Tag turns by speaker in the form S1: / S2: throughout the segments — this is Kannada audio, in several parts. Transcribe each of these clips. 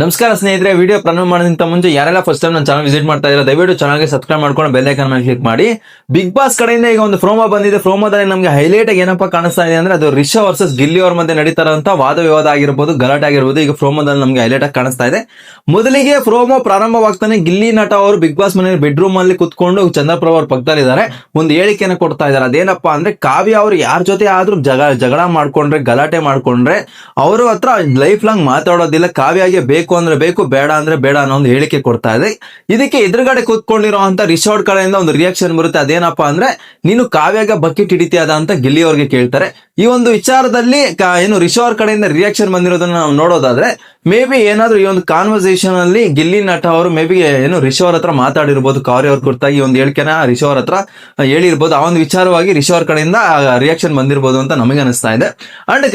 S1: ನಮಸ್ಕಾರ ಸ್ನೇಹಿತರೆ ವಿಡಿಯೋ ಪ್ರಾರಂಭ ಮಾಡೋದಕ್ಕಿಂತ ಮುಂಚೆ ಯಾರೆಲ್ಲ ಫಸ್ಟ್ ಟೈಮ್ ನನ್ನ ಚಾನಲ್ ವಿಸಿಟ್ ಮಾಡ್ತಾ ಇದ್ದಾರೆ, ದಯವಿಟ್ಟು ಚಾನಲ್ಗೆ ಸಬ್ಸ್ಕ್ರೈಬ್ ಮಾಡ್ಕೊಂಡು ಬೆಲ್ ಐಕನ್ ಮೇಲೆ ಕ್ಲಿಕ್ ಮಾಡಿ. ಬಿಗ್ ಬಾಸ್ ಕಡೆಯಿಂದ ಈಗ ಒಂದು ಪ್ರೋಮೋ ಬಂದಿದೆ. ಪ್ರೋಮೋದಲ್ಲಿ ನಮಗೆ ಹೈಲೈಟ್ ಆಗಿ ಏನಪ್ಪ ಕಾಣಿಸ್ತಾ ಇದೆ ಅಂದ್ರೆ ಅದು ರಿಷಾ ವರ್ಸಸ್ ಗಿಲ್ಲಿ ಅವ್ರ ಮಧ್ಯೆ ನಡೀತಾ ಇರುವಂತ ವಾದ ವಿವಾದ ಆಗಿರ್ಬೋದು, ಗಲಾಟೆ ಆಗಿರ್ಬೋದು ಈಗ ಪ್ರೋಮೋದಲ್ಲಿ ನಮಗೆ ಹೈಲೈಟ್ ಆಗಿ ಕಾಣಿಸ್ತಾ ಇದೆ. ಮೊದಲಿಗೆ ಪ್ರೋಮೋ ಪ್ರಾರಂಭವಾಗ್ತಾನೆ ಗಿಲ್ಲಿ ನಟ ಅವರು ಬಿಗ್ ಬಾಸ್ ಮನೆಯಲ್ಲಿ ಬೆಡ್ರೂಮ್ ಅಲ್ಲಿ ಕುತ್ಕೊಂಡು ಚಂದ್ರಪ್ರಭ ಅವ್ರ ಪಕ್ಕದಲ್ಲಿದ್ದಾರೆ ಒಂದು ಹೇಳಿಕೆಯನ್ನು ಕೊಡ್ತಾ ಇದ್ದಾರೆ. ಅದೇನಪ್ಪ ಅಂದ್ರೆ ಕಾವ್ಯ ಅವರು ಯಾರ ಜೊತೆ ಆದ್ರೂ ಜಗ, ಜಗಳ ಮಾಡ್ಕೊಂಡ್ರೆ, ಗಲಾಟೆ ಮಾಡ್ಕೊಂಡ್ರೆ, ಅವರು ಹತ್ರ ಲೈಫ್ ಲಾಂಗ್ ಮಾತಾಡೋದಿಲ್ಲ. ಕಾವ್ಯಗೆ ಬೇಕು ಅಂದ್ರೆ ಬೇಕು, ಬೇಡ ಅಂದ್ರೆ ಬೇಡ ಅನ್ನೋ ಒಂದು ಹೇಳಿಕೆ ಕೊಡ್ತಾ ಇದೆ. ಇದಕ್ಕೆ ಎದುರುಗಡೆ ಕೂತ್ಕೊಂಡಿರೋ ಅಂತ ರಿಸಾರ್ಟ್ ಕಡೆಯಿಂದ ಒಂದು ರಿಯಾಕ್ಷನ್ ಬರುತ್ತೆ. ಅದೇನಪ್ಪಾ ಅಂದ್ರೆ, ನೀನು ಕಾವ್ಯಾಗ ಬಕೆಟ್ ಹಿಡಿತೀಯದ ಅಂತ ಗಿಲ್ಲಿ ಅವ್ರಿಗೆ ಕೇಳ್ತಾರೆ. ಈ ಒಂದು ವಿಚಾರದಲ್ಲಿ ಏನು ರಿಷೋರ್ ಕಡೆಯಿಂದ ರಿಯಾಕ್ಷನ್ ಬಂದಿರೋದನ್ನ ನಾವು ನೋಡೋದಾದ್ರೆ ಮೇ ಬಿ ಏನಾದ್ರೂ ಈ ಒಂದು ಕಾನ್ವರ್ಸೇಷನ್ ಅಲ್ಲಿ ಗಿಲ್ಲಿ ನಟ ಅವರು ಮೇ ಬಿ ಏನು ರಿಷೋರ್ ಹತ್ರ ಮಾತಾಡಿರ್ಬೋದು ಕಾರ್ಯ ಅವ್ರ ಕುರಿತಾಗಿ ಒಂದು ಹೇಳಿಕೆನ ಅವ್ರ ಹತ್ರ ಹೇಳಿರ್ಬೋದು. ಆ ಒಂದು ವಿಚಾರವಾಗಿ ಅವ್ರ ಕಡೆಯಿಂದ ರಿಯಾಕ್ಷನ್ ಬಂದಿರ್ಬೋದು ಅಂತ ನಮಗೆ ಅನಿಸ್ತಾ ಇದೆ. ಅಂಡ್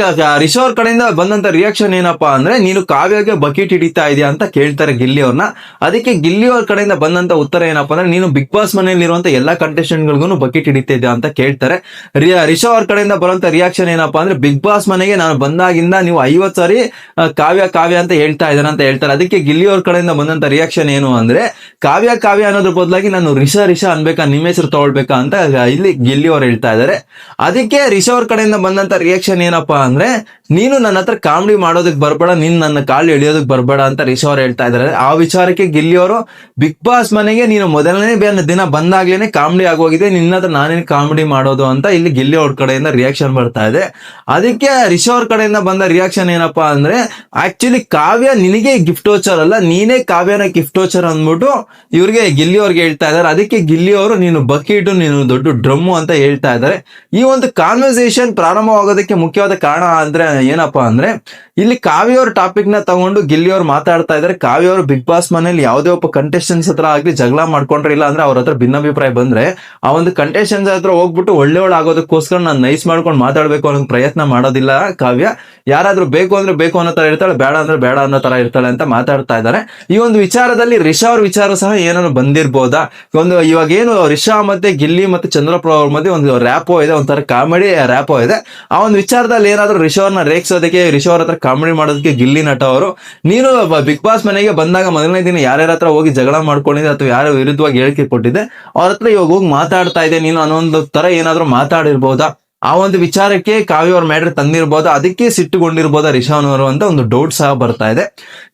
S1: ರಿಷೋರ್ ಕಡೆಯಿಂದ ಬಂದಂತ ರಿಯಾಕ್ಷನ್ ಏನಪ್ಪಾ ಅಂದ್ರೆ, ನೀನು ಕಾವ್ಯಗೆ ಬಕೆಟ್ ಹಿಡಿತಾ ಇದೆಯಾ ಅಂತ ಕೇಳ್ತಾರೆ ಗಿಲ್ಲಿ ಅವ್ರನ್ನ ಅದಕ್ಕೆ ಗಿಲ್ಲಿ ಅವ್ರ ಕಡೆಯಿಂದ ಬಂದಂತ ಉತ್ತರ ಏನಪ್ಪಾ ಅಂದ್ರೆ, ನೀನು ಬಿಗ್ ಬಾಸ್ ಮನೆಯಲ್ಲಿರುವಂತ ಎಲ್ಲಾ ಕಂಟೆಸ್ಟೆಂಟ್ ಗಳಿಗೂ ಬಕೆಟ್ ಹಿಡಿತಾ ಇದೆಯಾ ಅಂತ ಕೇಳ್ತಾರೆ. ರಿಷವ್ ರಿಷಾ ಅವ್ರ ಕಡೆಯಿಂದ ಬರುವಂತ ರಿಯಾಕ್ಷನ್ ಏನಪ್ಪಾ ಅಂದ್ರೆ ಬಿಗ್ ಬಾಸ್ ಮನೆಗೆ ನಾನು ಬಂದಾಗಿಂದ ನೀವು ಐವತ್ ಸಾರಿ ಕಾವ್ಯ ಕಾವ್ಯ ಅಂತ ಹೇಳ್ತಾ ಇದ್ದಾನೆ ಅಂತ ಹೇಳ್ತಾರೆ. ಅದಕ್ಕೆ ಗಿಲ್ಲಿ ಅವ್ರ ಕಡೆಯಿಂದ ಬಂದಂತ ರಿಯಾಕ್ಷನ್ ಏನು ಅಂದ್ರೆ, ಕಾವ್ಯ ಕಾವ್ಯ ಅನ್ನೋದ್ರ ಬದಲಾಗಿ ನಾನು ರಿಷಾ ರಿಷಾ ಅನ್ಬೇಕಾ, ನಿಮ್ಮ ಹೆಸರು ತಗೊಳ್ಬೇಕಾ ಅಂತ ಇಲ್ಲಿ ಗಿಲ್ಲಿ ಅವ್ರು ಹೇಳ್ತಾ ಇದ್ದಾರೆ ಅದಕ್ಕೆ ರಿಷಾ ಅವ್ರ ಕಡೆಯಿಂದ ಬಂದಂತ ರಿಯಾಕ್ಷನ್ ಏನಪ್ಪಾ ಅಂದ್ರೆ, ನೀನು ನನ್ನ ಹತ್ರ ಕಾಮಿಡಿ ಮಾಡೋದಕ್ಕೆ ಬರ್ಬೇಡ, ನೀನ್ ನನ್ನ ಕಾಲು ಎಳಿಯೋದಕ್ ಬರ್ಬೇಡ ಅಂತ ರಿಷಾ ಅವ್ರು ಹೇಳ್ತಾ ಇದ್ದಾರೆ ಆ ವಿಚಾರಕ್ಕೆ ಗಿಲ್ಲಿ ಅವರು, ಬಿಗ್ ಬಾಸ್ ಮನೆಗೆ ನೀನು ಮೊದಲನೇ ದಿನ ಬಂದಾಗ್ಲೇನೆ ಕಾಮಿಡಿ ಆಗೋಗಿದೆ, ನಿನ್ನ ಹತ್ರ ನಾನೇನು ಕಾಮಿಡಿ ಮಾಡೋದು ಅಂತ ಇಲ್ಲಿ ಗಿಲ್ಲಿ ಅವ್ರ ಕಡೆಯಿಂದ ರಿಯಾಕ್ಷನ್ ಬರ್ತಾ ಇದೆ. ಅದಕ್ಕೆ ರಿಷಾ ಅವ್ರ ಕಡೆಯಿಂದ ಬಂದ ರಿಯಾಕ್ಷನ್ ಏನಪ್ಪಾ ಅಂದ್ರೆ ಆಕ್ಚುಲಿ ಕಾವ್ಯ ನಿನಗೆ ಗಿಫ್ಟ್ ವೋಚರ್ ಅಲ್ಲ, ನೀನೇ ಕಾವ್ಯನ ಗಿಫ್ಟ್ ವೋಚರ್ ಅಂದ್ಬಿಟ್ಟು ಇವ್ರಿಗೆ ಗಿಲ್ಲಿ ಅವ್ರಿಗೆ ಹೇಳ್ತಾ ಇದ್ದಾರೆ. ಅದಕ್ಕೆ ಗಿಲ್ಲಿ ಅವರು, ನೀನು ಬಕೀಟು ನೀನು ದೊಡ್ಡ ಡ್ರಮ್ಮು ಅಂತ ಹೇಳ್ತಾ ಇದ್ದಾರೆ. ಈ ಒಂದು ಕಾನ್ವರ್ಸೇಷನ್ ಪ್ರಾರಂಭವಾಗೋದಕ್ಕೆ ಮುಖ್ಯವಾದ ಕಾರಣ ಅಂದ್ರೆ ಏನಪ್ಪಾ ಅಂದ್ರೆ ಇಲ್ಲಿ ಕಾವ್ಯ ಅವ್ರ ಟಾಪಿಕ್ನ ತಗೊಂಡು ಗಿಲ್ಲಿ ಅವ್ರು ಮಾತಾಡ್ತಾ ಇದ್ದಾರೆ ಕಾವ್ಯ ಅವರು ಬಿಗ್ ಬಾಸ್ ಮನೇಲಿ ಯಾವುದೇ ಒಬ್ಬ ಕಂಟೆಸ್ಟೆಂಟ್ಸ್ ಹತ್ರ ಆಗ್ಲಿ ಜಗಳ ಮಾಡ್ಕೊಂಡ್ರೆ ಇಲ್ಲ ಅಂದ್ರೆ ಅವ್ರ ಹತ್ರ ಭಿನ್ನಾಭಿಪ್ರಾಯ ಬಂದ್ರೆ ಆ ಒಂದು ಕಂಟೆಸ್ಟೆಂಟ್ಸ್ ಹತ್ರ ಹೋಗ್ಬಿಟ್ಟು ಒಳ್ಳೆಯವಳು ಆಗೋದಕ್ಕೋಸ್ಕರ ನಾನು ನೈಸ್ ಮಾಡ್ಕೊಂಡು ಮಾತಾಡ್ಬೇಕು ಅನ್ನೋ ಪ್ರಯತ್ನ ಮಾಡೋದಿಲ್ಲ ಕಾವ್ಯ. ಯಾರಾದ್ರೂ ಬೇಕು ಅಂದ್ರೆ ಬೇಕು ಅನ್ನೋ ತರ ಇರ್ತಾಳೆ, ಬೇಡ ಅಂದ್ರೆ ಬೇಡ ಅನ್ನೋ ತರ ಇರ್ತಾಳೆ ಅಂತ ಮಾತಾಡ್ತಾ ಇದ್ದಾರೆ ಈ ಒಂದು ವಿಚಾರದಲ್ಲಿ ರಿಷಾ ಅವ್ರ ವಿಚಾರ ಸಹ ಏನಾದ್ರು ಬಂದಿರ್ಬೋದಾ? ಒಂದು ಇವಾಗ ಏನು ರಿಷಾ ಮತ್ತೆ ಗಿಲ್ಲಿ ಮತ್ತೆ ಚಂದ್ರಪ್ರ ಅವ್ರ ಮಧ್ಯೆ ಒಂದು ರ್ಯಾಪೋ ಇದೆ, ಒಂಥರ ಕಾಮಿಡಿ ರ್ಯಾಪೋ ಇದೆ. ಆ ಒಂದು ವಿಚಾರದಲ್ಲಿ ಏನಾದ್ರು ರಿಷೋರ್ನ ರಿಷಾ ರಿಷೋರ್ ಹತ್ರ ಕಾಮಿಡಿ ಮಾಡೋದಕ್ಕೆ ಗಿಲ್ಲಿ ನಟ ಅವರು. ನೀನು ಬಿಗ್ ಬಾಸ್ ಮನೆಗೆ ಬಂದಾಗ ಮೊದಲನೇ ದಿನ ಯಾರ್ಯಾರ ಹತ್ರ ಹೋಗಿ ಜಗಳ ಮಾಡ್ಕೊಂಡಿದ್ದೆ ಅಥವಾ ಯಾರ ವಿರುದ್ಧವಾಗಿ ಹೇಳಿಕೆ ಕೊಟ್ಟಿದ್ದೆ, ಅವ್ರ ಹತ್ರ ಇವಾಗ ಹೋಗಿ ಮಾತಾಡ್ತಾ ಇದೆ ನೀನು ಅನ್ನೋ ಒಂದು ತರ ಏನಾದ್ರು ಮಾತಾಡಿರ್ಬೋದಾ? ಆ ಒಂದು ವಿಚಾರಕ್ಕೆ ಕಾವ್ಯ ಅವ್ರ ಮ್ಯಾಟ್ರ್ ತಂದಿರ್ಬೋದು. ಅದಕ್ಕೆ ಸಿಟ್ಟುಗೊಂಡಿರ್ಬೋದು ರಿಷಾನ್ ಅವರು ಅಂತ ಒಂದು ಡೌಟ್ ಸಹ ಬರ್ತಾ ಇದೆ.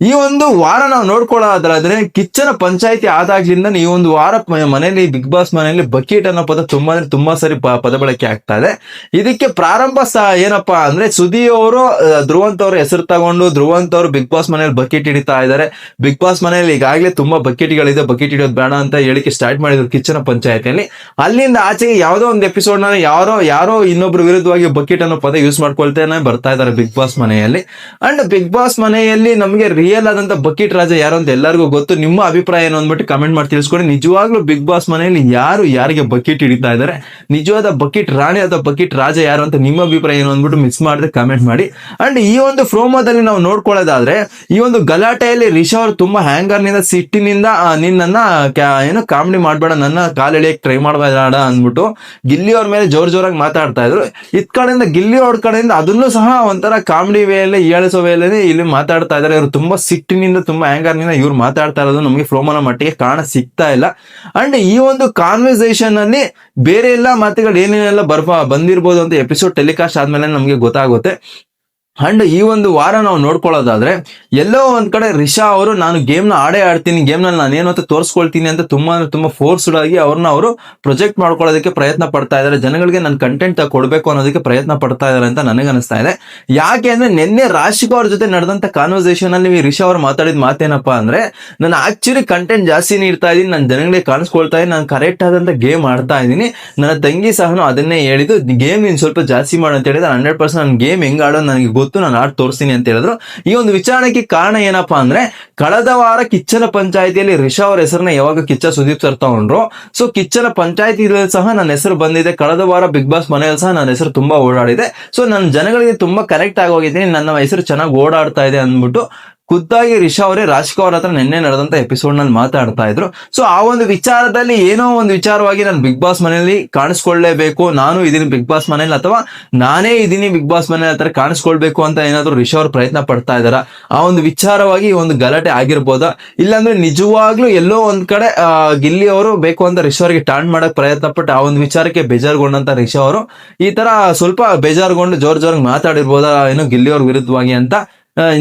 S1: ಈ ಒಂದು ವಾರ ನಾವು ನೋಡ್ಕೊಳ್ಳೋದಾದ್ರೆ ಕಿಚ್ಚನ ಪಂಚಾಯತಿ ಆದಾಗ್ಲಿಂದ ಈ ಒಂದು ವಾರ ಮನೆಯಲ್ಲಿ ಬಿಗ್ ಬಾಸ್ ಮನೆಯಲ್ಲಿ ಬಕೀಟ್ ಅನ್ನೋ ಪದ ತುಂಬಾ ಅಂದ್ರೆ ತುಂಬಾ ಸರಿ ಪದ ಬಳಕೆ ಆಗ್ತಾ ಇದೆ. ಇದಕ್ಕೆ ಪ್ರಾರಂಭ ಸಹ ಏನಪ್ಪಾ ಅಂದ್ರೆ ಸುದಿ ಅವರು ಧ್ರುವಂತ್ ಅವ್ರ ಹೆಸರು ತಗೊಂಡು ಧ್ರುವಂತ ಅವರು ಬಿಗ್ ಬಾಸ್ ಮನೆಯಲ್ಲಿ ಬಕೆಟ್ ಹಿಡಿತಾ ಇದ್ದಾರೆ. ಬಿಗ್ ಬಾಸ್ ಮನೆಯಲ್ಲಿ ಈಗಾಗಲೇ ತುಂಬಾ ಬಕೆಟ್ಗಳಿದೆ ಬಕೆಟ್ ಹಿಡಿಯೋದು ಬೇಡ ಅಂತ ಹೇಳಿಕೆ ಸ್ಟಾರ್ಟ್ ಮಾಡಿದ್ರು ಕಿಚ್ಚನ ಪಂಚಾಯತಿಯಲ್ಲಿ. ಅಲ್ಲಿಂದ ಆಚೆಗೆ ಯಾವುದೋ ಒಂದು ಎಪಿಸೋಡ್ನ ಯಾರೋ ಯಾರೋ ಇನ್ನೊಬ್ರು ವಿರುದ್ಧವಾಗಿ ಬಕೆಟ್ ಅನ್ನೋ ಪದ ಯೂಸ್ ಮಾಡ್ಕೊಳ್ತೇನೆ ಬರ್ತಾ ಇದ್ದಾರೆ ಬಿಗ್ ಬಾಸ್ ಮನೆಯಲ್ಲಿ. ಅಂಡ್ ಬಿಗ್ ಬಾಸ್ ಮನೆಯಲ್ಲಿ ನಮಗೆ ರಿಯಲ್ ಆದಂತ ಬಕೆಟ್ ರಾಜ ಯಾರು ಅಂತ ಎಲ್ಲರಿಗೂ ಗೊತ್ತು. ನಿಮ್ಮ ಅಭಿಪ್ರಾಯ ಏನು ಅಂದ್ಬಿಟ್ಟು ಕಮೆಂಟ್ ಮಾಡಿ ತಿಳಿಸ್ಕೊಡಿ. ನಿಜವಾಗ್ಲೂ ಬಿಗ್ ಬಾಸ್ ಮನೆಯಲ್ಲಿ ಯಾರು ಯಾರಿಗೆ ಬಕೆಟ್ ಹಿಡಿತಾ ಇದ್ದಾರೆ? ನಿಜವಾದ ಬಕೆಟ್ ರಾಣಿ ಅಥವಾ ಬಕೆಟ್ ರಾಜ ಯಾರು ಅಂತ ನಿಮ್ಮ ಅಭಿಪ್ರಾಯ ಏನು ಅಂದ್ಬಿಟ್ಟು ಮಿಸ್ ಮಾಡದೆ ಕಮೆಂಟ್ ಮಾಡಿ. ಅಂಡ್ ಈ ಒಂದು ಫ್ರೋಮೋದಲ್ಲಿ ನಾವು ನೋಡ್ಕೊಳ್ಳೋದಾದ್ರೆ, ಈ ಒಂದು ಗಲಾಟೆಯಲ್ಲಿ ರಿಷಾ ಅವರು ತುಂಬಾ ಹ್ಯಾಂಗರ್ನಿಂದ, ಸಿಟ್ಟಿನಿಂದ ನಿನ್ನ ಏನು ಕಾಮಿಡಿ ಮಾಡಬೇಡ, ನನ್ನ ಕಾಲೆಳೆಯಕ್ಕೆ ಟ್ರೈ ಮಾಡಬೇಡ ಅಂದ್ಬಿಟ್ಟು ಗಿಲ್ಲಿ ಅವ್ರ ಮೇಲೆ ಜೋರ್ ಜೋರಾಗಿ ಮಾತಾಡ್ತಾ ಇದ್ರು ಇತ್ ಕಡೆಯಿಂದ, ಗಿಲ್ಲಿ ಅವ್ರ ಕಡೆಯಿಂದ ಅದನ್ನು ಸಹ ಒಂಥರ ಕಾಮಿಡಿ ವೇಲೆ ಏಳಿಸೋ ವೇಲೆ ಇಲ್ಲಿ ಮಾತಾಡ್ತಾ ಇದ್ದಾರೆ ಇವರು ತುಂಬಾ ಸಿಟ್ಟಿನಿಂದ, ತುಂಬಾ ಆಂಗರ್ನಿಂದ ಇವ್ರು ಮಾತಾಡ್ತಾ ಇರೋದು ನಮಗೆ ಫ್ರೋಮನ ಮಟ್ಟಿಗೆ ಕಾಣ ಸಿಗ್ತಾ ಇಲ್ಲ. ಅಂಡ್ ಈ ಒಂದು ಕಾನ್ವರ್ಸೇಷನ್ ಅಲ್ಲಿ ಬೇರೆ ಎಲ್ಲ ಮಾತುಗಳು ಏನೇನೆಲ್ಲ ಬರ್ಬ ಬಂದಿರ್ಬೋದು ಅಂತ ಎಪಿಸೋಡ್ ಟೆಲಿಕಾಸ್ಟ್ ಆದ್ಮೇಲೆ ನಮಗೆ ಗೊತ್ತಾಗುತ್ತೆ. ಅಂಡ್ ಈ ಒಂದು ವಾರ ನಾವು ನೋಡ್ಕೊಳ್ಳೋದಾದ್ರೆ ಎಲ್ಲೋ ಒಂದ್ ಕಡೆ ರಿಷಾ ಅವರು, ನಾನು ಗೇಮ್ನ ಆಡೇ ಆಡ್ತೀನಿ ಗೇಮ್ನಲ್ಲಿ ನಾನು ಏನು ಅಂತ ತೋರಿಸ್ಕೊಳ್ತೀನಿ ಅಂತ ತುಂಬಾ ತುಂಬಾ ಫೋರ್ಸ್ಡ್ ಆಗಿ ಅವ್ರನ್ನ ಅವರು ಪ್ರೊಜೆಕ್ಟ್ ಮಾಡ್ಕೊಳ್ಳೋದಕ್ಕೆ ಪ್ರಯತ್ನ ಪಡ್ತಾ ಇದ್ದಾರೆ. ಜನಗಳಿಗೆ ನನ್ನ ಕಂಟೆಂಟ್ ಕೊಡಬೇಕು ಅನ್ನೋದಕ್ಕೆ ಪ್ರಯತ್ನ ಪಡ್ತಾ ಇದ್ದಾರೆ ಅಂತ ನನಗೆ ಅನಿಸ್ತಾ ಇದೆ. ಯಾಕೆ ಅಂದ್ರೆ ನಿನ್ನೆ ರಾಶಿಕಾ ಅವ್ರ ಜೊತೆ ನಡೆದಂತ ಕಾನ್ವರ್ಸೇಷನ್ ಅಲ್ಲಿ ರಿಷಾ ಅವ್ರು ಮಾತಾಡಿದ ಮಾತೇನಪ್ಪ ಅಂದ್ರೆ, ನಾನು ಆಕ್ಚುಲಿ ಕಂಟೆಂಟ್ ಜಾಸ್ತಿ ನೀಡ್ತಾ ಇದೀನಿ ನಾನು ಜನಗಳಿಗೆ ಕಾಣಿಸ್ಕೊಳ್ತಾ ಇದ್ದೀನಿ, ನಾನು ಕರೆಕ್ಟ್ ಆದಂತ ಗೇಮ್ ಆಡ್ತಾ ಇದೀನಿ ನನ್ನ ತಂಗಿ ಸಹ ಅದನ್ನೇ ಹೇಳಿದ್ದು ಗೇಮ್ ಇನ್ ಸ್ವಲ್ಪ ಜಾಸ್ತಿ ಮಾಡು ಅಂತ ಹೇಳಿದ್ರೆ ಹಂಡ್ರೆಡ್ ಪರ್ಸೆಂಟ್ ನಾನು ಗೇಮ್ ಹೆಂಗ್ ಆಡೋದು ನನಗೆ ಗೊತ್ತು ನಾನು ಆಡ್ ತೋರಿಸ್ತೀನಿ ಅಂತ ಹೇಳಿದ್ರು. ಈ ಒಂದು ವಿಚಾರಣೆಗೆ ಕಾರಣ ಏನಪ್ಪಾ ಅಂದ್ರೆ, ಕಳೆದ ವಾರ ಕಿಚ್ಚನ ಪಂಚಾಯತಿಯಲ್ಲಿ ರಿಷಾ ಅವರ ಹೆಸರನ್ನ ಯಾವಾಗ ಕಿಚ್ಚ ಸುದೀಪ್ ಸರ್ ತಗೊಂಡ್ರು. ಸೊ ಕಿಚ್ಚನ ಪಂಚಾಯತಿ ಸಹ ನನ್ನ ಹೆಸರು ಬಂದಿದೆ. ಕಳೆದ ವಾರ ಬಿಗ್ ಬಾಸ್ ಮನೆಯಲ್ಲಿ ಸಹ ನನ್ನ ಹೆಸರು ತುಂಬಾ ಓಡಾಡಿದೆ. ಸೊ ನನ್ನ ಜನಗಳಿಗೆ ತುಂಬಾ ಕನೆಕ್ಟ್ ಆಗೋಗಿದ್ದೀನಿ ನನ್ನ ಹೆಸರು ಚೆನ್ನಾಗಿ ಓಡಾಡ್ತಾ ಇದೆ ಅಂದ್ಬಿಟ್ಟು ಖುದ್ದಾಗಿ ರಿಷಾ ಅವರೇ ರಾಜ್ಕುಮಾರ್ ಹತ್ರ ನಿನ್ನೆ ನಡೆದಂತ ಎಪಿಸೋಡ್ನಲ್ಲಿ ಮಾತಾಡ್ತಾ ಇದ್ರು. ಸೊ ಆ ಒಂದು ವಿಚಾರದಲ್ಲಿ ಏನೋ ಒಂದು ವಿಚಾರವಾಗಿ ನಾನು ಬಿಗ್ ಬಾಸ್ ಮನೆಯಲ್ಲಿ ಕಾಣಿಸ್ಕೊಳ್ಳೇಬೇಕು. ನಾನು ಇದೀನಿ ಬಿಗ್ ಬಾಸ್ ಮನೇಲಿ ಅಥವಾ ನಾನೇ ಇದೀನಿ ಬಿಗ್ ಬಾಸ್ ಮನೇಲಿ ಹತ್ರ ಕಾಣಿಸ್ಕೊಳ್ಬೇಕು ಅಂತ ಏನಾದ್ರು ರಿಷಾ ಅವ್ರು ಪ್ರಯತ್ನ ಪಡ್ತಾ ಇದಾರ ಆ ಒಂದು ವಿಚಾರವಾಗಿ ಒಂದು ಗಲಾಟೆ ಆಗಿರ್ಬೋದಾ? ಇಲ್ಲಾಂದ್ರೆ ನಿಜವಾಗ್ಲೂ ಎಲ್ಲೋ ಒಂದ್ ಕಡೆ ಗಿಲ್ಲಿ ಅವರು ಬೇಕು ಅಂತ ರಿಷಾ ಅವರಿಗೆ ಟಾರ್ನ್ ಮಾಡಕ್ ಪ್ರಯತ್ನ ಪಟ್ಟು ಆ ಒಂದು ವಿಚಾರಕ್ಕೆ ಬೇಜಾರ್ಗೊಂಡಂತ ರಿಷಾ ಅವರು ಈ ತರ ಸ್ವಲ್ಪ ಬೇಜಾರ್ಗೊಂಡು ಜೋರ್ ಜೋರಾಗಿ ಮಾತಾಡಿರ್ಬೋದಾ? ಏನೋ ಗಿಲ್ಲಿ ಅವ್ರ ವಿರುದ್ಧವಾಗಿ ಅಂತ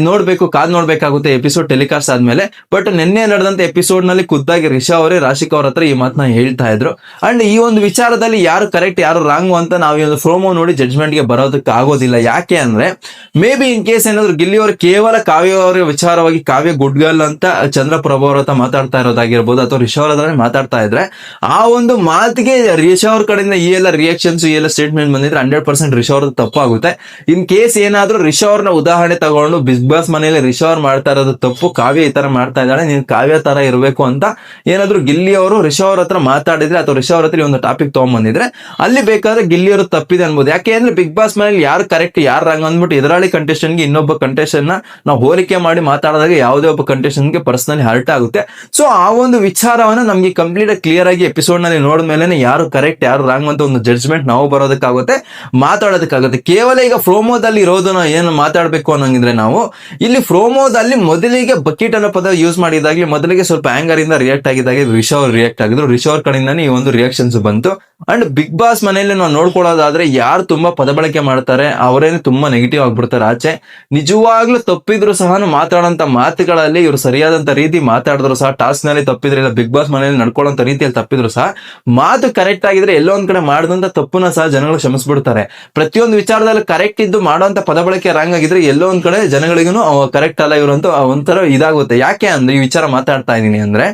S1: ನೋಡ್ಬೇಕು, ಕಾದ್ ನೋಡ್ಬೇಕಾಗುತ್ತೆ ಎಪಿಸೋಡ್ ಟೆಲಿಕಾಸ್ಟ್ ಆದ್ಮೇಲೆ. ಬಟ್ ನಿನ್ನೆ ನಡೆದಂತ ಎಪಿಸೋಡ್ನಲ್ಲಿ ಖುದ್ದಾಗಿ ರಿಷಾ ಅವರೇ, ರಾಶಿಕ್ ಅವ್ರ ಹತ್ರ ಈ ಮಾತನ್ನ ಹೇಳ್ತಾ ಇದ್ರು. ಅಂಡ್ ಈ ಒಂದು ವಿಚಾರದಲ್ಲಿ ಯಾರು ಕರೆಕ್ಟ್ ಯಾರು ರಾಂಗು ಅಂತ ನಾವು ಈ ಒಂದು ಪ್ರೋಮೋ ನೋಡಿ ಜಡ್ಜ್ಮೆಂಟ್ಗೆ ಬರೋದಕ್ಕೆ ಆಗೋದಿಲ್ಲ. ಯಾಕೆ ಅಂದ್ರೆ ಮೇ ಬಿ ಇನ್ ಕೇಸ್ ಏನಾದ್ರು ಗಿಲ್ಲಿ ಅವರು ಕೇವಲ ಕಾವ್ಯ ಅವರ ವಿಚಾರವಾಗಿ ಕಾವ್ಯ ಗುಡ್ಗಲ್ ಅಂತ ಚಂದ್ರಪ್ರಭು ಅವ್ರ ಹತ್ರ ಮಾತಾಡ್ತಾ ಇರೋದಾಗಿರ್ಬೋದು, ಅಥವಾ ರಿಷಾ ಅವ್ರ ಹತ್ರ ಮಾತಾಡ್ತಾ ಇದ್ರೆ, ಆ ಒಂದು ಮಾತಿಗೆ ರಿಷಾ ಅವ್ರ ಕಡೆಯಿಂದ ಈ ಎಲ್ಲ ರಿಯಾಕ್ಷನ್ಸ್ ಈ ಎಲ್ಲ ಸ್ಟೇಟ್ಮೆಂಟ್ ಬಂದಿದ್ರೆ ಹಂಡ್ರೆಡ್ ಪರ್ಸೆಂಟ್ ರಿಷಾ ಅವ್ರದ್ದು ತಪ್ಪಾಗುತ್ತೆ. ಇನ್ ಕೇಸ್ ಏನಾದ್ರೂ ರಿಷಾ ಅವ್ರನ್ನ ಉದಾಹರಣೆ ತಗೊಂಡು ಬಿಗ್ ಬಾಸ್ ಮನೆಯಲ್ಲಿ ರಿಷವರ್ ಮಾಡ್ತಾ ಇರೋದು ತಪ್ಪು, ಕಾವ್ಯ ಈ ತರ ಮಾಡ್ತಾ ಇದ್ದಾಳೆ, ನೀನ್ ಕಾವ್ಯ ತರ ಇರಬೇಕು ಅಂತ ಏನಾದ್ರು ಗಿಲ್ಲಿ ಅವರು ರಿಷಾ ಅವ್ರ ಹತ್ರ ಮಾತಾಡಿದ್ರೆ ಅಥವಾ ರಿಷಾ ಅವ್ರ ಹತ್ರ ಒಂದು ಟಾಪಿಕ್ ತಗೊಂಡ್ಬಂದಿದ್ರೆ ಅಲ್ಲಿ ಬೇಕಾದ್ರೆ ಗಿಲ್ಲಿ ಅವರು ತಪ್ಪಿದೆ ಅನ್ಬೋದು. ಯಾಕೆ ಅಂದ್ರೆ ಬಿಗ್ ಬಾಸ್ ಮನೇಲಿ ಯಾರು ಕರೆಕ್ಟ್ ಯಾರು ರಾಂಗ್ ಅಂದ್ಬಿಟ್ಟು ಎದುರಾಳಿ ಗೆ ಇನ್ನೊಬ್ಬ ಕಂಟೆಸ್ಟನ್ನ ನಾವು ಹೋಲಿಕೆ ಮಾಡಿ ಮಾತಾಡಿದಾಗ ಯಾವುದೇ ಒಬ್ಬ ಕಂಟೆಸ್ಟನ್ಗೆ ಪರ್ಸನಲಿ ಹರ್ಟ್ ಆಗುತ್ತೆ. ಸೊ ಆ ಒಂದು ವಿಚಾರವನ್ನ ನಮ್ಗೆ ಕಂಪ್ಲೀಟ್ ಕ್ಲಿಯರ್ ಆಗಿ ಎಪಿಸೋಡ್ನಲ್ಲಿ ನೋಡಿದ್ಮೇಲೆ ಯಾರು ಕರೆಕ್ಟ್ ಯಾರು ರಾಂಗ್ ಅಂತ ಒಂದು ಜಡ್ಜ್ಮೆಂಟ್ ನಾವು ಬರೋದಕ್ಕಾಗುತ್ತೆ, ಮಾತಾಡೋದಕ್ಕಾಗುತ್ತೆ. ಕೇವಲ ಈಗ ಫ್ರೋಮೋದಲ್ಲಿ ಇರೋದನ್ನ ಏನು ಮಾತಾಡಬೇಕು ಅನ್ನೋಂಗಿದ್ರೆ ನಾವು ಇಲ್ಲಿ ಫ್ರೋಮೋದಲ್ಲಿ ಮೊದಲಿಗೆ ಬಕೆಟ್ ಅನ್ನೋ ಪದ ಯೂಸ್ ಮಾಡಿದಾಗ್ಲಿ ಮೊದಲಿಗೆ ಸ್ವಲ್ಪ ಆಂಗರ್ ಇಂದ ರಿಯಾಕ್ಟ್ ಆಗಿದ್ದಾಗೆ ರಿಷಾ ಅವ್ರು ರಿಯಾಕ್ಟ್ ಆಗಿದ್ರು. ರಿಷಾ ಅವ್ರ ಕಡೆಯಿಂದಾನೇ ಈ ಒಂದು ರಿಯಾಕ್ಷನ್ಸ್ ಬಂತು. ಅಂಡ್ ಬಿಗ್ ಬಾಸ್ ಮನೆಯಲ್ಲಿ ನಾವು ನೋಡ್ಕೊಳ್ಳೋದಾದ್ರೆ ಯಾರು ತುಂಬಾ ಪದ ಬಳಕೆ ಮಾಡ್ತಾರೆ, ಅವರೇನು ತುಂಬಾ ನೆಗೆಟಿವ್ ಆಗ್ಬಿಡ್ತಾರೆ ಆಚೆ. ನಿಜವಾಗ್ಲೂ ತಪ್ಪಿದ್ರು ಸಹ ಮಾತಾಡೋಂತ ಮಾತುಗಳಲ್ಲಿ ಇವರು ಸರಿಯಾದಂತ ರೀತಿ ಮಾತಾಡಿದ್ರು ಸಹ ಟಾಸ್ಕ್ನಲ್ಲಿ ತಪ್ಪಿದ್ರೆ ಇಲ್ಲ ಬಿಗ್ ಬಾಸ್ ಮನೆಯಲ್ಲಿ ನಡ್ಕೊಳ್ಳೋಂತ ರೀತಿಯಲ್ಲಿ ತಪ್ಪಿದ್ರು ಸಹ, ಮಾತು ಕರೆಕ್ಟ್ ಆಗಿದ್ರೆ ಎಲ್ಲೋ ಒಂದ್ ಕಡೆ ಮಾಡಿದಂತ ತಪ್ಪುನ ಸಹ ಜನಗಳು ಕ್ಷಮಿಸ್ಬಿಡ್ತಾರೆ. ಪ್ರತಿಯೊಂದು ವಿಚಾರದಲ್ಲಿ ಕರೆಕ್ಟ್ ಇದ್ದು ಮಾಡುವಂತ ಪದ ಬಳಕೆ ರಾಂಗ್ ಆಗಿದ್ರೆ ಎಲ್ಲೋ ಒಂದ್ ಕಡೆ ಜನಗಳಿಗೂ ಕರೆಕ್ಟ್ ಅಲ್ಲ ಇವರು ಅಂತ ಒಂಥರ ಇದಾಗುತ್ತೆ. ಯಾಕೆ ಅಂದ್ರೆ, ಈ ವಿಚಾರ ಮಾತಾಡ್ತಾ ಇದ್ದೀನಿ ಅಂದ್ರೆ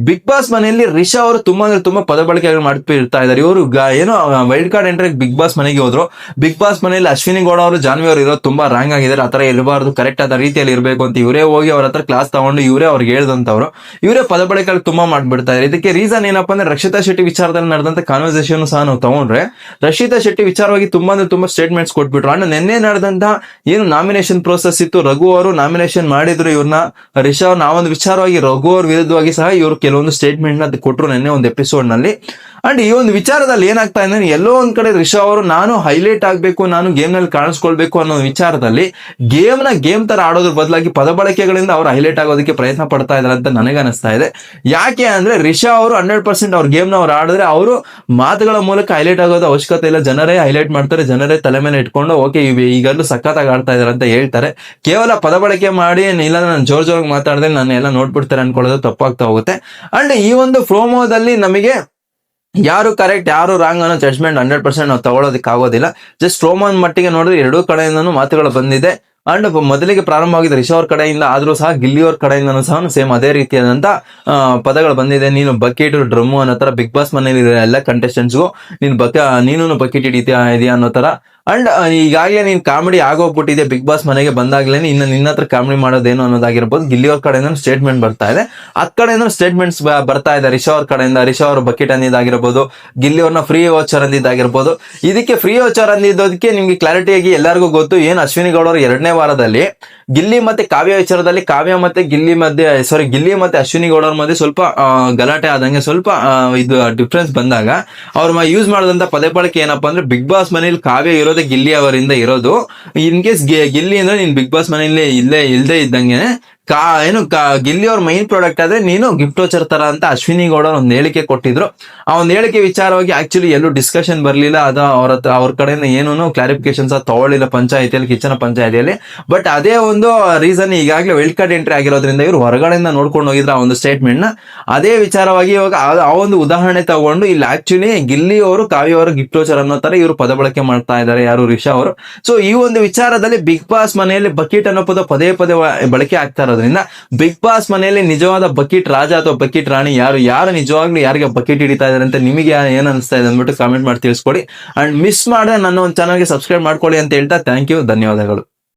S1: ಬಿಗ್ ಬಾಸ್ ಮನೆಯಲ್ಲಿ ರಿಷಾ ಅವರು ತುಂಬಾ ಅಂದ್ರೆ ತುಂಬಾ ಪದ ಬಳಕೆ ಮಾಡ್ತಿರ್ತಾ ಇದಾರೆ ಇವರು ಏನೋ wild card entry Bigg Boss ಮನೆಗೆ ಹೋದ್ರು. ಬಿಗ್ ಬಾಸ್ ಮನೆಯಲ್ಲಿ ಅಶ್ವಿನಿ ಗೌಡ ಅವರು, ಜಾನ್ವಿ ಅವರು ಇರೋದು ತುಂಬಾ ರಾಂಗ್ ಆಗಿದ್ದಾರೆ. ಆತರ ಇರಬಾರ್ದು ಕರೆಕ್ಟ್ ಆದ ರೀತಿಯಲ್ಲಿ ಇರಬೇಕು ಅಂತ ಇವರೇ ಹೋಗಿ ಅವ್ರ ಹತ್ರ ಕ್ಲಾಸ್ ತಗೊಂಡು ಇವರೇ ಅವ್ರಿಗೆ ಹೇಳ್ದಂತವ್ರು ಇವರೇ ಪದ ಬಳಕೆಗಳು ತುಂಬಾ ಮಾಡ್ಬಿಡ್ತಾ ಇದ್ದಾರೆ. ಇದಕ್ಕೆ ರೀಸನ್ ಏನಪ್ಪಾ ಅಂದ್ರೆ, ರಕ್ಷಿತಾ ಶೆಟ್ಟಿ ವಿಚಾರದಲ್ಲಿ ನಡೆದಂತ ಕಾನ್ವರ್ಸೇಷನ್ ಸಹ ನಾವು ತಗೊಂಡ್ರೆ, ರಕ್ಷಿತಾ ಶೆಟ್ಟಿ ವಿಚಾರವಾಗಿ ತುಂಬಾ ಅಂದ್ರೆ ತುಂಬಾ ಸ್ಟೇಟ್ಮೆಂಟ್ಸ್ ಕೊಟ್ಬಿಟ್ರು. ಅಣ್ಣ, ನಿನ್ನೆ ನಡೆದಂತ ಏನು ನಾಮಿನೇಷನ್ ಪ್ರೋಸೆಸ್ ಇತ್ತು ರಘು ಅವರು ನಾಮಿನೇಷನ್ ಮಾಡಿದ್ರು ಇವ್ರನ್ನ. ರಿಷಾ ನಾವೊಂದು ವಿಚಾರವಾಗಿ ರಘು ಅವ್ರ ವಿರುದ್ಧವಾಗಿ ಸಹ ಇವರು ಕೆಲವೊಂದು ಸ್ಟೇಟ್ಮೆಂಟ್ನ ಕೊಟ್ರು ನಿನ್ನೆ ಒಂದು ಎಪಿಸೋಡ್ನಲ್ಲಿ. ಅಂಡ್ ಈ ಒಂದು ವಿಚಾರದಲ್ಲಿ ಏನಾಗ್ತಾ ಇದೆ ಎಲ್ಲೋ ಒಂದ್ ಕಡೆ ರಿಷಾ ಅವರು, ನಾನು ಹೈಲೈಟ್ ಆಗಬೇಕು, ನಾನು ಗೇಮ್ನಲ್ಲಿ ಕಾಣಿಸ್ಕೊಳ್ಬೇಕು ಅನ್ನೋ ವಿಚಾರದಲ್ಲಿ ಗೇಮ್ನ ಗೇಮ್ ತರ ಆಡೋದ್ರ ಬದಲಾಗಿ ಪದ ಬಳಕೆಗಳಿಂದ ಅವ್ರು ಹೈಲೈಟ್ ಆಗೋದಕ್ಕೆ ಪ್ರಯತ್ನ ಪಡ್ತಾ ಇದಾರೆ ಅಂತ ನನಗೆ ಅನಿಸ್ತಾ ಇದೆ. ಯಾಕೆ ಅಂದ್ರೆ ರಿಷಾ ಅವರು ಹಂಡ್ರೆಡ್ ಪರ್ಸೆಂಟ್ ಅವ್ರ ಗೇಮ್ನ ಅವ್ರು ಆಡಿದ್ರೆ ಅವರು ಮಾತುಗಳ ಮೂಲಕ ಹೈಲೈಟ್ ಆಗೋದು ಅವಶ್ಯಕತೆ ಇಲ್ಲ. ಜನರೇ ಹೈಲೈಟ್ ಮಾಡ್ತಾರೆ, ಜನರೇ ತಲೆ ಮೇಲೆ ಇಟ್ಕೊಂಡು, ಓಕೆ ಈಗಲೂ ಸಖತ್ತಾಗಿ ಆಡ್ತಾ ಇದಾರೆ ಅಂತ ಹೇಳ್ತಾರೆ. ಕೇವಲ ಪದ ಬಳಕೆ ಮಾಡಿ, ಇಲ್ಲ, ನಾನು ಜೋರ್ ಜೋರಾಗಿ ಮಾತಾಡಿದ್ರೆ ನಾನು ಎಲ್ಲ ನೋಡ್ಬಿಡ್ತಾರೆ ಅನ್ಕೊಳ್ಳೋದು ತಪ್ಪಾಗ್ತಾ ಹೋಗುತ್ತೆ. ಅಂಡ್ ಈ ಒಂದು ಪ್ರೋಮೋದಲ್ಲಿ ನಮಗೆ ಯಾರು ಕರೆಕ್ಟ್ ಯಾರು ರಾಂಗ್ ಅನ್ನೋ ಜಡ್ಜ್ಮೆಂಟ್ ಹಂಡ್ರೆಡ್ ಪರ್ಸೆಂಟ್ ನಾವು ತಗೊಳೋದಕ್ಕೆ ಆಗೋದಿಲ್ಲ ಜಸ್ಟ್ ರೋಮನ್ ಮಟ್ಟಿಗೆ ನೋಡಿದ್ರೆ ಎರಡೂ ಕಡೆಯಿಂದನೂ ಮಾತುಗಳು ಬಂದಿದೆ. ಅಂಡ್ ಮೊದಲಿಗೆ ಪ್ರಾರಂಭವಾಗಿದೆ ರಿಷಾ ಅವ್ರ ಕಡೆಯಿಂದ ಆದ್ರೂ ಸಹ ಗಿಲ್ಲಿ ಅವ್ರ ಕಡೆಯಿಂದನೂ ಸಹ ಸೇಮ್ ಅದೇ ರೀತಿಯಾದಂತ ಪದಗಳು ಬಂದಿದೆ. ನೀನು ಬಕೆಟ್, ಡ್ರಮ್ಮು ಅನ್ನೋ ತರ ಬಿಗ್ ಬಾಸ್ ಮನೇಲಿ ಎಲ್ಲ ಕಂಟೆಸ್ಟೆಂಟ್ಸ್ಗೂ ನೀನು ಬಕ ನೀನು ಬಕೆಟ್ ಹಿಡಿತೀಯ, ಇದೆಯಾ ಅನ್ನೋ ತರ ಅಂಡ್ ಈಗಾಗಲೇ ನೀನ್ ಕಾಮಿಡಿ ಆಗೋಗ್ಬಿಟ್ಟಿದೆ ಬಿಗ್ ಬಾಸ್ ಮನೆಗೆ ಬಂದಾಗ್ಲೇ ಇನ್ನು ನಿನ್ನ ಹತ್ರ ಕಾಮಿಡಿ ಮಾಡೋದೇನು ಅನ್ನೋದಾಗಿರ್ಬೋದು. ಗಿಲ್ಲಿ ಅವ್ರ ಕಡೆಯಿಂದ ಸ್ಟೇಟ್ಮೆಂಟ್ ಬರ್ತಾ ಇದೆ. ಆ ಕಡೆಯಿಂದ ಸ್ಟೇಟ್ಮೆಂಟ್ಸ್ ಬರ್ತಾ ಇದೆ. ರಿಷಾ ಅವ್ರ ಕಡೆಯಿಂದ, ರಿಷಾ ಅವ್ರ ಬಕೆಟ್ ಅಂದಿದ್ದಾಗಿರ್ಬೋದು ಗಿಲ್ಲಿ ಅವ್ರನ್ನ ಫ್ರೀ ವೋಚರ್ ಅಂದಿದ್ದಾಗಿರ್ಬೋದು ಇದಕ್ಕೆ ಫ್ರೀ ವೋಚರ್ ಅಂದಿದ್ದೋದಕ್ಕೆ ನಿಮ್ಗೆ ಕ್ಲಾರಿಟಿಯಾಗಿ ಎಲ್ಲರಿಗೂ ಗೊತ್ತು. ಏನು ಅಶ್ವಿನಿ ಗೌಡ ಅವರು ಎರಡನೇ ವಾರದಲ್ಲಿ ಗಿಲ್ಲಿ ಮತ್ತೆ ಕಾವ್ಯ ವಿಚಾರದಲ್ಲಿ ಕಾವ್ಯ ಮತ್ತೆ ಗಿಲ್ಲಿ ಮಧ್ಯೆ ಸಾರಿ ಗಿಲ್ಲಿ ಮತ್ತೆ ಅಶ್ವಿನಿ ಗೌಡರ ಮಧ್ಯೆ ಸ್ವಲ್ಪ ಗಲಾಟೆ ಆದಂಗೆ ಸ್ವಲ್ಪ ಇದು ಡಿಫ್ರೆನ್ಸ್ ಬಂದಾಗ ಅವ್ರ ಯೂಸ್ ಮಾಡಿದಂತ ಪದೇ ಬಳಕೆ ಏನಪ್ಪಾ ಅಂದ್ರೆ ಬಿಗ್ ಬಾಸ್ ಮನೇಲಿ ಕಾವ್ಯ ಇರೋದೇ ಗಿಲ್ಲಿ ಅವರಿಂದ ಇರೋದು. ಇನ್ ಕೇಸ್ ಗಿಲ್ಲಿ ಅಂದ್ರೆ ನೀನ್ ಬಿಗ್ ಬಾಸ್ ಮನೇಲಿ ಇಲ್ಲೇ, ಇಲ್ದೇ ಇದ್ದಂಗೆ ಕಾ, ಏನು ಗಿಲ್ಲಿ ಅವ್ರ ಮೈನ್ ಪ್ರಾಡಕ್ಟ್ ಆದ್ರೆ ನೀನು ಗಿಫ್ಟ್ ವೋಚರ್ ತರ ಅಂತ ಅಶ್ವಿನಿ ಗೌಡ ಒಂದು ಹೇಳಿಕೆ ಕೊಟ್ಟಿದ್ರು. ಆ ಒಂದು ಹೇಳಿಕೆ ವಿಚಾರವಾಗಿ ಆಕ್ಚುಲಿ ಎಲ್ಲೂ ಡಿಸ್ಕಷನ್ ಬರಲಿಲ್ಲ. ಅದ ಅವ್ರ ಅವ್ರ ಕಡೆಯಿಂದ ಏನೂ ಕ್ಲಾರಿಫಿಕೇಶನ್ಸ್ ತಗೊಳ್ಳಿಲ್ಲ ಪಂಚಾಯತಿಯಲ್ಲಿ ಕಿಚನ ಪಂಚಾಯತಿಯಲ್ಲಿ. ಬಟ್ ಅದೇ ಒಂದು ರೀಸನ್ ಈಗಾಗಲೇ ವೈಲ್ಡ್ ಕಾರ್ಡ್ ಎಂಟ್ರಿ ಆಗಿರೋದ್ರಿಂದ ಇವರು ಹೊರಗಡೆಯಿಂದ ನೋಡ್ಕೊಂಡು ಹೋಗಿದ್ರ ಆ ಒಂದು ಸ್ಟೇಟ್ಮೆಂಟ್ನ. ಅದೇ ವಿಚಾರವಾಗಿ ಇವಾಗ ಆ- ಒಂದು ಉದಾಹರಣೆ ತಗೊಂಡು ಇಲ್ಲಿ ಆಕ್ಚುಲಿ ಗಿಲ್ಲಿ ಅವರು, ಕಾವ್ಯ ಅವರು ಗಿಫ್ಟ್ ವೋಚರ್ ಅನ್ನೋ ತರ ಇವರು ಪದ ಬಳಕೆ ಮಾಡ್ತಾ ಇದ್ದಾರೆ ಯಾರು ರಿಷಾ ಅವರು. ಸೊ ಈ ಒಂದು ವಿಚಾರದಲ್ಲಿ ಬಿಗ್ ಬಾಸ್ ಮನೆಯಲ್ಲಿ ಬಕೆಟ್ ಅನ್ನೋ ಪದ ಪದೇ ಪದೇ ಬಳಕೆ ಆಗ್ತಾ ಇರೋದ್ರಿಂದ ಬಿಗ್ ಬಾಸ್ ಮನೆಯಲ್ಲಿ ನಿಜವಾದ ಬಕೆಟ್ ರಾಜ ಅಥವಾ ಬಕೆಟ್ ರಾಣಿ ಯಾರು? ಯಾರು ನಿಜವಾಗ್ಲೂ ಯಾರಿಗೆ ಬಕೆಟ್ ಹಿಡಿತಾ ಇದಾರೆ ಅಂತ ನಿಮಗೆ ಏನ್ ಅನಿಸ್ತಾ ಇದೆ ಅಂದ್ಬಿಟ್ಟು ಕಾಮೆಂಟ್ ಮಾಡಿ ತಿಳಿಸ್ಕೊಡಿ. ಅಂಡ್ ಮಿಸ್ ಮಾಡಿದ್ರೆ ನನ್ನ ಒಂದು ಚಾನಲ್ಗೆ ಸಬ್ಸ್ಕ್ರೈಬ್ ಮಾಡ್ಕೊಳ್ಳಿ ಅಂತ ಹೇಳ್ತಾ ಥ್ಯಾಂಕ್ ಯು ಧನ್ಯವಾದಗಳು.